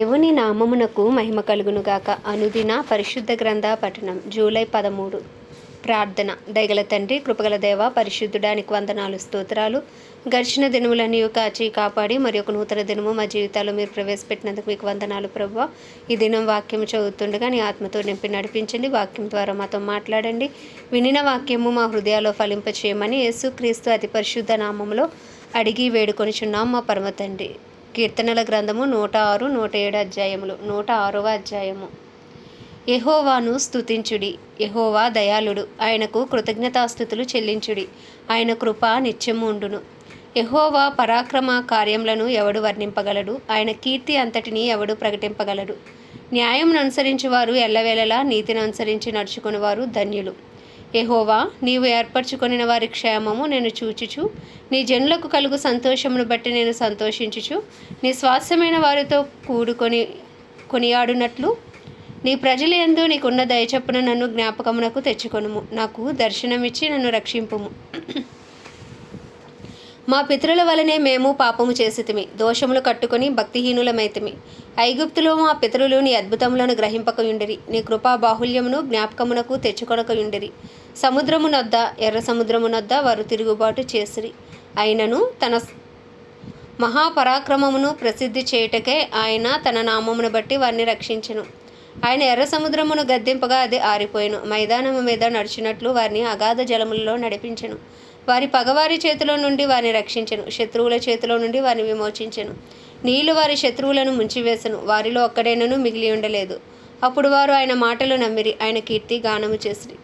దేవుని నామమునకు మహిమ కలుగునుగాక అనుదిన పరిశుద్ధ గ్రంథ పఠనం జూలై పదమూడు. ప్రార్థన. దయగల తండ్రి కృపగల దేవ పరిశుద్ధుడానికి వందనాలు స్తోత్రాలు. గడిచిన దినములన్నీ కాచి కాపాడి మరి ఒక నూతన దినము మా జీవితాల్లో మీరు ప్రవేశపెట్టినందుకు మీకు వందనాలు ప్రభు ఈ దినం వాక్యం చదువుతుండగా నీ ఆత్మతో నింపి నడిపించండి. వాక్యం ద్వారా మాతో మాట్లాడండి. వినిన వాక్యము మా హృదయాల్లో ఫలింపచేయమని యేసుక్రీస్తు అతి పరిశుద్ధ నామములో అడిగి వేడుకొనిచున్నాం మా పరమ తండ్రి. కీర్తనల గ్రంథము నూట ఆరు నూట ఏడు అధ్యాయములు నూట ఆరవ అధ్యాయము. ఎహోవాను స్తుతించుడి. ఎహోవా దయాళుడు. ఆయనకు కృతజ్ఞతాస్థుతులు చెల్లించుడి. ఆయన కృప నిత్యము ఉండును. ఎహోవా పరాక్రమ కార్యములను ఎవడు వర్ణింపగలడు? ఆయన కీర్తి అంతటిని ఎవడు ప్రకటింపగలడు? న్యాయం అనుసరించి వారు ఎల్లవేళలా నీతిని అనుసరించి నడుచుకునేవారు ధన్యులు. ఎహోవా నీవు ఏర్పరచుకొనిన వారి క్షేమము నేను చూచుచు. నీ జనులకు కలుగు సంతోషమును బట్టి నేను సంతోషించుచు. నీ స్వాస్థ్యమైన వారితో కూడుకొని కొనియాడునట్లు. నీ ప్రజలు యందు నీకున్న దయచప్పున నన్ను జ్ఞాపకమునకు తెచ్చుకొనుము. నాకు దర్శనమిచ్చి నన్ను రక్షింపుము. మా పితరుల వలనే మేము పాపము చేసితిమి. దోషములు కట్టుకొని భక్తిహీనులమైతిమి. ఐగుప్తులో మా పితరులు నీ అద్భుతములను గ్రహింపకయుండిరి. నీ కృపా బాహుల్యమును జ్ఞాపకమునకు తెచ్చుకొనకయుండిరి. సముద్రమునొద్ద ఎర్ర సముద్రమునొద్ద వారు తిరుగుబాటు చేసిరి. అయినను తన మహాపరాక్రమమును ప్రసిద్ధి చేయుటకే ఆయన తన నామమును బట్టి వారిని రక్షించెను. ఆయన ఎర్ర సముద్రమును గద్దెంపగా అది ఆరిపోయెను. మైదానము మీద నడిచినట్లు వారిని అగాధ జలములలో నడిపించెను. వారి పగవారి చేతిలో నుండి వారిని రక్షించెను. శత్రువుల చేతిలో నుండి వారిని విమోచించెను. నీళ్ళు వారి శత్రువులను ముంచివేసెను. వారిలో ఒక్కడైనను మిగిలి ఉండలేదు. అప్పుడు వారు ఆయన మాటలు నమ్మిరి. ఆయన కీర్తి గానము చేసిరి.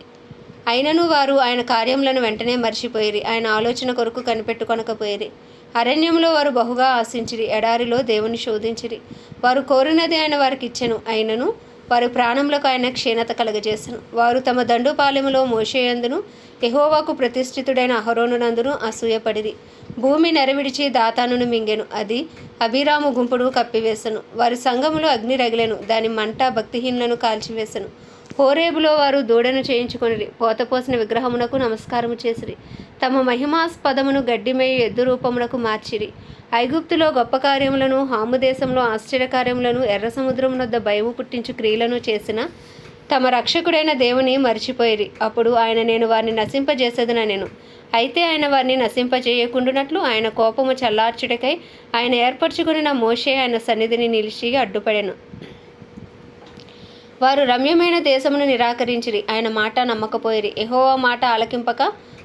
అయినను వారు ఆయన కార్యములను వెంటనే మర్చిపోయిరి. ఆయన ఆలోచన కొరకు కనిపెట్టుకొనకపోయిరి. అరణ్యంలో వారు బహుగా ఆశించిరి. ఎడారిలో దేవుని శోధించిరి. వారు కోరినది ఆయన వారికి ఇచ్చెను అయినను వారి ప్రాణములకు ఆయన క్షీణత కలగజేసను. వారు తమ దండుపాలెములో మోసేయందును యెహోవాకు ప్రతిష్ఠితుడైన అహరోనునందును అసూయపడిరి. భూమి నెరవిడిచి దాతానును మింగెను. అది అభిరాము గుంపుడు కప్పివేసెను. వారి సంఘములో అగ్ని రగిలెను దాని మంట భక్తిహీనులను కాల్చివేసెను. హోరేబులో వారు దూడను చేయించుకొనిరి. పోతపోసిన విగ్రహమునకు నమస్కారము చేసిరి. తమ మహిమాస్పదమును గడ్డిమై ఎద్దు రూపమునకు మార్చిరి. ఐగుప్తులో గొప్ప కార్యములను హాము దేశంలో ఆశ్చర్యకార్యములను ఎర్ర సముద్రం వద్ద భయము పుట్టించు క్రియలను చేసిన తమ రక్షకుడైన దేవుని మరిచిపోయిరి. అప్పుడు ఆయన నేను వారిని నశింపజేసేదన నేను. అయితే ఆయన వారిని నశింపజేయకుండునట్లు ఆయన కోపము చల్లార్చుటకై ఆయన ఏర్పరచుకుని మోషే ఆయన సన్నిధిని నిలిచి అడ్డుపడెను. వారు రమ్యమైన దేశమును నిరాకరించిరి ఆయన మాట నమ్మకపోయిరి. ఎహోవా మాట ఆలకింపక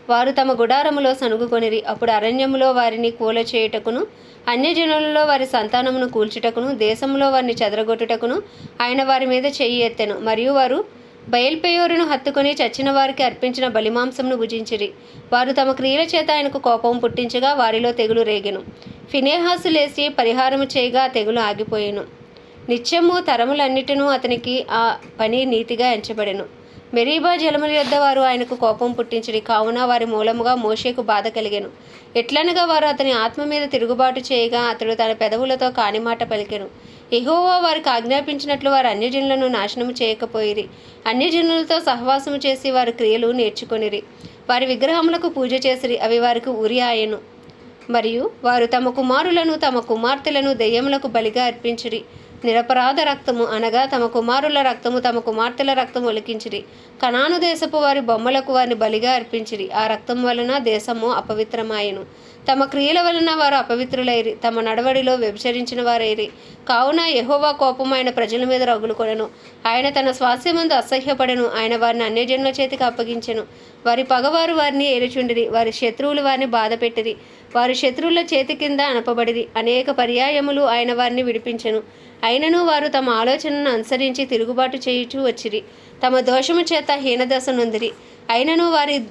వారు తమ గుడారములో సనుగుకొనిరి అప్పుడు అరణ్యములో వారిని కూల చేయుటకును అన్యజనులలో వారి సంతానమును కూల్చుటకును దేశంలో వారిని చెదరగొట్టుటకును ఆయన వారి మీద చెయ్యి ఎత్తెను. మరియు వారు బయల్పేయోరును హత్తుకొని చచ్చిన వారికి అర్పించిన బలిమాంసంను భుజించిరి. వారు తమ క్రియల చేత ఆయనకు కోపం పుట్టించగా వారిలో తెగులు రేగెను. ఫినేహాసు లేసి పరిహారము చేయగా తెగులు ఆగిపోయెను. నిత్యము తరములన్నిటినూ అతనికి ఆ పని నీతిగా ఎంచబడెను. మెరీబా జలముల యొద్ద వారు ఆయనకు కోపం పుట్టించడి కావున వారి మూలముగా మోషేకు బాధ కలిగాను. ఎట్లనగా వారు అతని ఆత్మ మీద తిరుగుబాటు చేయగా అతడు తన పెదవులతో కానిమాట పలికెను. ఎహోవా వారికి ఆజ్ఞాపించినట్లు వారు అన్యజనులను నాశనము చేయకపోయిరి. అన్యజనులతో సహవాసము చేసి వారి క్రియలు నేర్చుకొనిరి. వారి విగ్రహములకు పూజ చేసిరి. అవి వారికి ఉరి ఆయను. మరియు వారు తమ కుమారులను తమ కుమార్తెలను దెయ్యములకు బలిగా అర్పించిరి. నిరపరాధ రక్తము అనగా తమ కుమారుల రక్తము తమ కుమార్తెల రక్తము ఒలికించిరి. కనాను దేశపు వారి బొమ్మలకు వారిని బలిగా అర్పించిరి. ఆ రక్తం వలన దేశము అపవిత్రమాయను. తమ క్రియల వలన వారు అపవిత్రులైరి. తమ నడవడిలో వ్యభిచరించిన వారైరి. కావున యహోవా కోపం ఆయన ప్రజల మీద రగులుకొనను. ఆయన తన స్వాస్యమందు అసహ్యపడను. ఆయన వారిని అన్యజనుల చేతికి అప్పగించెను. వారి పగవారు వారిని ఏలుచుండిరి. వారి శత్రువులు వారిని బాధపెట్టిరి వారి శత్రువుల చేతి కింద అనపబడిది అనేక పర్యాయములు ఆయన వారిని విడిపించెను. అయినను వారు తమ ఆలోచనను అనుసరించి తిరుగుబాటు చేయుచూ వచ్చిరి. తమ దోషము చేత హీనదశ నొందిరి. అయినను వారి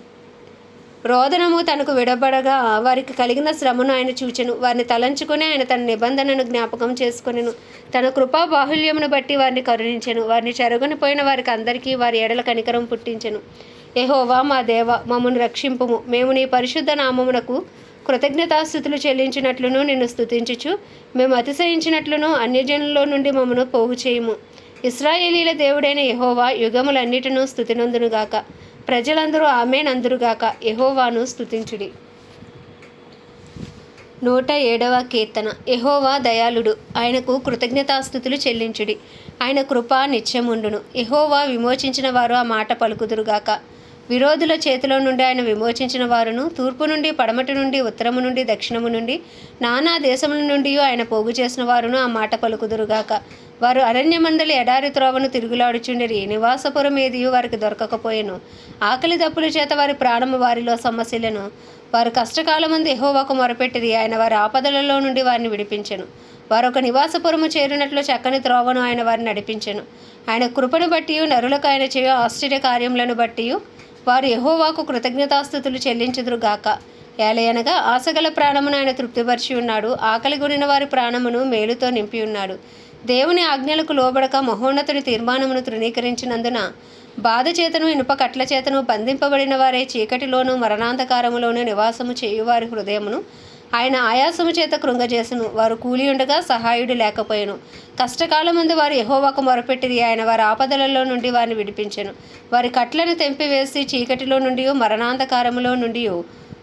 రోదనము తనకు విడబడగా వారికి కలిగిన శ్రమను ఆయన చూచెను. వారిని తలంచుకొని ఆయన తన నిబంధనను జ్ఞాపకం చేసుకొనెను. తన కృపా బాహుల్యమును బట్టి వారిని కరుణించెను. వారిని చెరగొని పోయిన వారికి అందరికీ వారి ఎడల కనికరం పుట్టించెను. ఎహోవా మా దేవ మమ్మను రక్షింపుము. మేము నీ పరిశుద్ధ నామమునకు కృతజ్ఞతాస్థుతులు చెల్లించినట్లును నిన్ను స్థుతించుచు మేము అతిశయించినట్లును అన్యజనుల్లో నుండి మమ్మను పోగు చేయము. ఇస్రాయేలీల దేవుడైన యహోవా యుగములన్నిటినూ స్థుతినందునుగాక ప్రజలందరూ ఆమెనందురుగాక యహోవాను స్థుతించుడి నూట ఏడవ కీర్తన. యహోవా దయాళుడు. ఆయనకు కృతజ్ఞతాస్థుతులు చెల్లించుడి. ఆయన కృప నిత్యముండును. యహోవా విమోచించిన వారు ఆ మాట పలుకుదురుగాక. విరోధుల చేతిలో నుండి ఆయన విమోచించిన వారును తూర్పు నుండి పడమటి నుండి ఉత్తరము నుండి దక్షిణము నుండి నానా దేశముల నుండి ఆయన పోగు చేసిన వారును ఆ మాట పలుకుదురుగాక. వారు అరణ్యమందలి ఎడారి త్రోవను తిరుగులాడుచుండిరి నివాసపురం ఏదియు వారికి దొరకకపోయెను. ఆకలి దప్పుల చేత వారి ప్రాణము వారిలో సమస్యలను వారు కష్టకాలమందు ఎహోవాకు మొరపెట్టిరి ఆయన వారి ఆపదలలో నుండి వారిని విడిపించెను. వారు ఒక నివాసపురము చేరినట్లు చక్కని త్రోవను ఆయన వారిని నడిపించెను. ఆయన కృపను బట్టి నరులకు ఆయన చేయ ఆశ్చర్య కార్యములను బట్టి వారు ఎహోవాకు కృతజ్ఞతాస్థుతులు చెల్లించుదురు గాక. ఏలయనగా ఆశగల ప్రాణమును ఆయన తృప్తిపరిచి ఉన్నాడు. ఆకలి గుడిన వారి ప్రాణమును మేలుతో నింపి ఉన్నాడు. దేవుని ఆజ్ఞలకు లోబడక మహోన్నతుడి తీర్మానమును తృణీకరించినందున బాధ చేతను ఇనుప కట్ల చేతను బంధింపబడిన వారే చీకటిలోను మరణాంధకారములోను నివాసము చేయువారి హృదయమును ఆయన ఆయాసము చేత కృంగజేసను. వారు కూలి ఉండగా సహాయుడు లేకపోయాను. కష్టకాలమందు వారు యహోవాకు మొరపెట్టిరి. ఆయన వారి ఆపదలలో నుండి వారిని విడిపించెను. వారి కట్లను తెంపివేసి చీకటిలో నుండి మరణాంధకారములో నుండి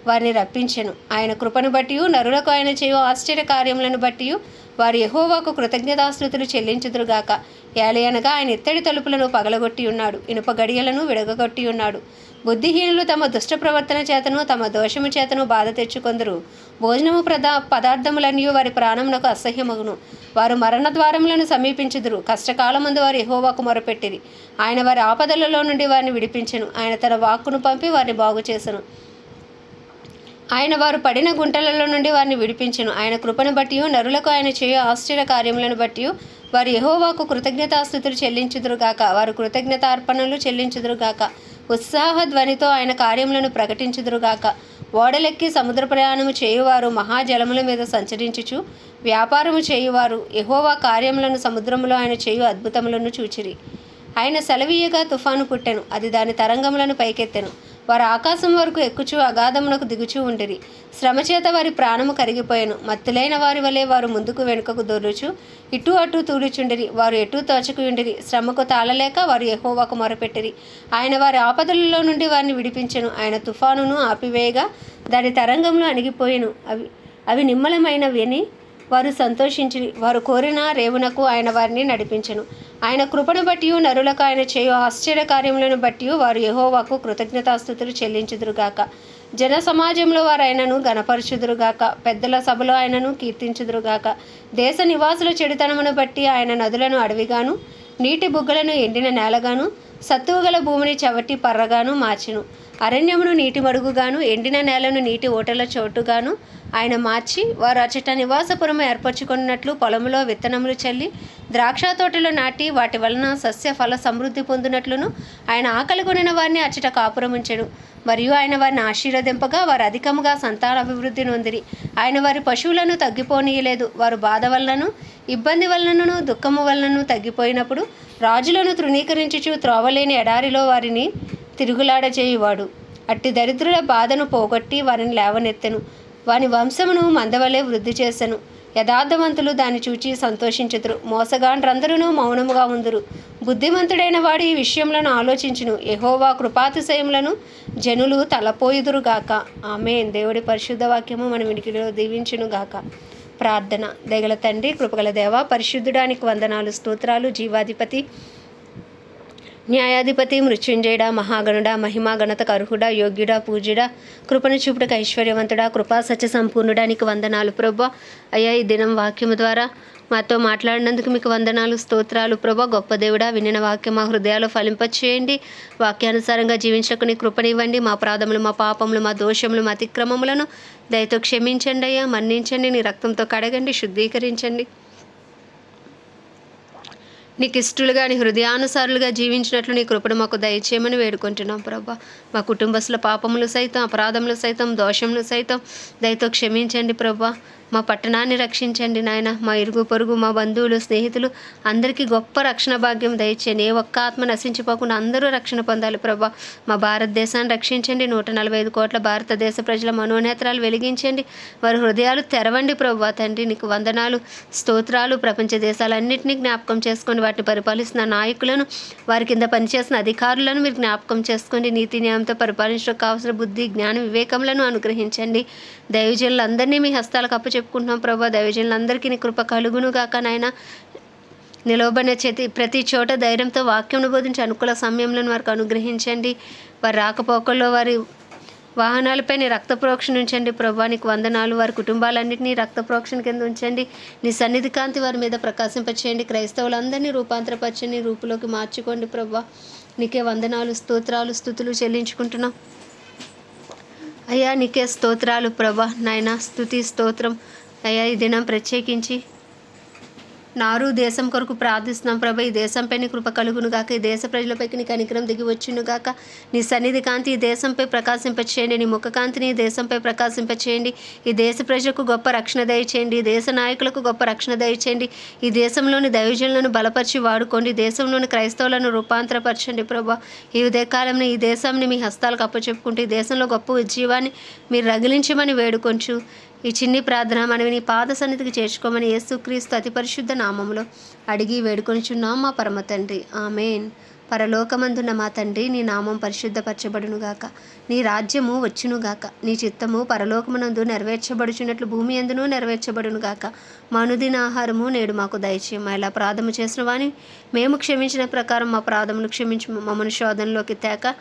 వారిని రప్పించెను. ఆయన కృపను బట్టి నరులకు ఆయన చేయు ఆశ్చర్య కార్యములను బట్టి వారు యహోవాకు కృతజ్ఞతాస్థుతులు చెల్లించుదురుగాక ఏలయనగా ఆయన ఇత్తడి తలుపులను పగలగొట్టి ఉన్నాడు ఇనుప గడియలను విడగొట్టి ఉన్నాడు బుద్ధిహీనులు తమ దుష్ట ప్రవర్తన చేతను తమ దోషము చేతను బాధ తెచ్చుకొందరు. భోజనము ప్రదా పదార్థములన్నీ వారి ప్రాణమునకు అసహ్యమగును. వారు మరణ ద్వారములను సమీపించుదురు. కష్టకాలమందు వారు ఎహోవాకు మొరపెట్టిరి. ఆయన వారి ఆపదలలో నుండి వారిని విడిపించెను. ఆయన తన వాక్కును పంపి వారిని బాగు చేసను. ఆయన వారు పడిన గుంటలలో నుండి వారిని విడిపించను. ఆయన కృపను బట్టి నరులకు ఆయన చేయు ఆశ్చర్య కార్యములను బట్టి వారు యహోవాకు కృతజ్ఞతాస్థుతులు చెల్లించుదురుగాక వారు కృతజ్ఞతార్పణలు చెల్లించుదురుగాక ఉత్సాహ ధ్వనితో ఆయన కార్యములను ప్రకటించుదురుగాక. ఓడలెక్కి సముద్ర ప్రయాణము చేయువారు మహాజలముల మీద సంచరించుచు వ్యాపారము చేయువారు ఎహోవా కార్యములను సముద్రములో ఆయన చేయు అద్భుతములను చూచిరి. ఆయన సెలవీయగా తుఫాను పుట్టెను అది దాని తరంగములను పైకెత్తెను. వారు ఆకాశం వరకు ఎక్కుచు అగాధమునకు దిగుచూ ఉండిరి. శ్రమచేత వారి ప్రాణము కరిగిపోయాను. మత్తులైన వారి వలె వారు ముందుకు వెనుకకు దొర్లుచు ఇటు అటు తూలుచుండిరి వారు ఎటు తోచకు ఉండిరి శ్రమకు తాళలేక వారు యెహోవాకు మొరపెట్టిరి. ఆయన వారి ఆపదలలో నుండి వారిని విడిపించను. ఆయన తుఫానును ఆపివేయగా దాని తరంగంలో అణిగిపోయాను. అవి అవి నిమ్మలమైనవి వారు సంతోషించి వారు కోరిన రేవునకు ఆయన వారిని నడిపించను. ఆయన కృపను బట్టి నరులకు ఆయన చేయు ఆశ్చర్య కార్యములను బట్టి వారు యహోవాకు కృతజ్ఞతాస్థుతులు చెల్లించుదురుగాక. జన సమాజంలో వారు ఆయనను గణపరచుదురుగాక పెద్దల సభలో ఆయనను కీర్తించుదురుగాక. దేశ నివాసుల చెడుతనమును బట్టి ఆయన నదులను అడవిగాను నీటి బుగ్గలను ఎండిన నేలగాను సత్తువుగల భూమిని చవటి పర్రగాను మార్చెను. అరణ్యమును నీటి మడుగుగాను ఎండిన నేలను నీటి ఓటల చోటుగాను ఆయన మార్చి వారు అచట నివాసపురము ఏర్పరచుకున్నట్లు పొలములో విత్తనములు చల్లి ద్రాక్ష తోటలు నాటి వాటి వలన సస్య ఫల సమృద్ధి పొందినట్లును ఆయన ఆకలి కొనిన వారిని అచట కాపురం ఉంచెను మరియు ఆయన వారిని ఆశీర్వదింపగా వారు అధికముగా సంతాన అభివృద్ధి నొందిరి. ఆయన వారి పశువులను తగ్గిపోనీయలేదు. వారు బాధ వలనను ఇబ్బంది వలనను దుఃఖము వలనను తగ్గిపోయినప్పుడు రాజులను తృణీకరించుచు త్రోవలేని ఎడారిలో వారిని తిరుగులాడచేయువాడు అట్టి దరిద్రుల బాధను పోగొట్టి వారిని లేవనెత్తెను. వాని వంశమును మందవలే వృద్ధి చేసెను. యథార్థవంతులు దాన్ని చూచి సంతోషించుదురు. మోసగాండ్రందరూ మౌనముగా ఉందురు. బుద్ధిమంతుడైన వాడు ఈ విషయంలో ఆలోచించును. ఎహోవా కృపాతిశయములను జనులు తలపోయుదురుగాక. ఆమె దేవుడి పరిశుద్ధ వాక్యము మన ఇంటిలో దీవించును గాక ప్రార్థన. దగల తండ్రి కృపగల దేవ పరిశుద్ధుడానికి వందనాలు స్తోత్రాలు జీవాధిపతి న్యాయాధిపతి మృత్యుంజయుడ మహాగణుడ మహిమా గణత యోగ్యుడ పూజ్యుడ కృపను చూపుటకు ఐశ్వర్యవంతుడ కృపా సత్య సంపూర్ణుడానికి వందనాలు ప్రభా. అయ్యా ఈ దినం వాక్యము ద్వారా మాతో మాట్లాడినందుకు మీకు వందనాలు స్తోత్రాలు ప్రభా. గొప్ప దేవుడా వినిన వాక్యం మా హృదయాలు ఫలింపచేయండి. వాక్యానుసారంగా జీవించకు నీ కృపనివ్వండి. మా ప్రాధములు మా పాపములు మా దోషములు మా అతిక్రమములను దయతో క్షమించండి అయ్యా. మన్నించండి నీ రక్తంతో కడగండి శుద్ధీకరించండి. నీకు ఇష్టలుగా నీ హృదయానుసారులుగా జీవించినట్లు నీ కృపను మాకు దయచేయమని వేడుకుంటున్నాం ప్రభా. మా కుటుంబస్తుల పాపములు సైతం అపరాధములు సైతం దోషములు సైతం దయతో క్షమించండి ప్రభా. మా పట్టణాన్ని రక్షించండి నాయన. మా ఇరుగు పొరుగు మా బంధువులు స్నేహితులు అందరికీ గొప్ప రక్షణ భాగ్యం దయచేయండి. ఏ ఒక్క ఆత్మ నశించిపోకుండా అందరూ రక్షణ పొందాలి ప్రభా. మా భారతదేశాన్ని రక్షించండి. నూట నలభై ఐదు కోట్ల భారతదేశ ప్రజల మనోనేత్రాలు వెలిగించండి. వారి హృదయాలు తెరవండి ప్రభా తండ్రి. నీకు వందనాలు స్తోత్రాలు ప్రపంచ దేశాలన్నింటినీ జ్ఞాపకం చేసుకొని వాటిని పరిపాలిస్తున్న నాయకులను వారి కింద పనిచేసిన అధికారులను మీరు జ్ఞాపకం చేసుకోండి నీతి న్యాయంతో పరిపాలించడానికి కావాల్సిన బుద్ధి జ్ఞాన వివేకములను అనుగ్రహించండి. దైవజనులందరినీ మీ హస్తాలకు చెప్పుకుంటున్నాం ప్రభా. దైవజనులందరికీ నీ కృప కలుగును గాక నాయన నిలవబడిన చేతి ప్రతి చోట ధైర్యంతో వాక్యం బోధించి అనుకూల సమయంలో వారికి అనుగ్రహించండి. వారి రాకపోకల్లో వారి వాహనాలపై నీ రక్త ప్రోక్షణ ఉంచండి ప్రభా. నీకు వందనాలు. వారి కుటుంబాలన్నింటినీ రక్త ప్రోక్షణ కింద ఉంచండి. నీ సన్నిధి కాంతి వారి మీద ప్రకాశింపచేయండి. క్రైస్తవులందరినీ రూపాంతరపరచని రూపులోకి మార్చుకోండి ప్రభా. నీకే వందనాలు స్తోత్రాలు స్థుతులు చెల్లించుకుంటున్నాం. అయ్యా నీకే స్తోత్రాలు ప్రభా. నాయన స్థుతి స్తోత్రం. అయ్యా ఈ దినం ప్రత్యేకించి నారు దేశం కొరకు ప్రార్థిస్తున్నాం ప్రభా ఈ దేశంపై నీ కృప కలుగును గాక ఈ దేశ ప్రజలపైకి నీ కనికరం దిగి వచ్చును గాక. నీ సన్నిధి కాంతి ఈ దేశంపై ప్రకాశింపచేయండి నీ ముఖ కాంతిని ఈ దేశంపై ప్రకాశింపచేయండి. ఈ దేశ ప్రజలకు గొప్ప రక్షణ దయచేయండి ఈ దేశ నాయకులకు గొప్ప రక్షణ దయచేయండి. ఈ దేశంలోని దైవజనులను బలపరిచి వాడుకోండి దేశంలోని క్రైస్తవులను రూపాంతరపరచండి ప్రభా. ఈ ఉదయకాలంలో ఈ దేశాన్ని మీ హస్తాలకు అప్పచెప్పుకుంటూ ఈ దేశంలో గొప్ప ఉజ్జీవాన్ని మీరు రగిలించమని వేడుకొంచు. ఈ చిన్ని ప్రార్థన మనవి నీ పాద సన్నిధికి చేర్చుకోమని యేసుక్రీస్తు అతి పరిశుద్ధ నామములో అడిగి వేడుకొనిచున్నాం మా పరమ తండ్రి. ఆమెన్. పరలోకమందున్న మా తండ్రి నీ నామం పరిశుద్ధపరచబడునుగాక నీ రాజ్యము వచ్చునుగాక నీ చిత్తము పరలోకమునందు నెరవేర్చబడుచున్నట్లు భూమి ఎందును నెరవేర్చబడునుగాక మనుదిన ఆహారము నేడు మాకు దయచేయం మా ఇలా ప్రార్థన చేసిన వాని మేము క్షమించిన ప్రకారం మా ప్రాధములు క్షమించి. మమ్మను శోధనలోకి తేక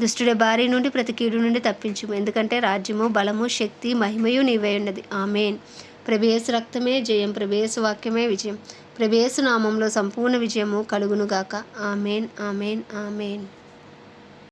దుష్టుడి బారి నుండి ప్రతి కీడు నుండి తప్పించుము. ఎందుకంటే రాజ్యము బలము శక్తి మహిమయు నీవే ఉన్నది. ఆమెన్. ప్రభేసు రక్తమే జయం ప్రభేసు వాక్యమే విజయం. ప్రభేసు నామంలో సంపూర్ణ విజయము కలుగునుగాక. Amen amen amen.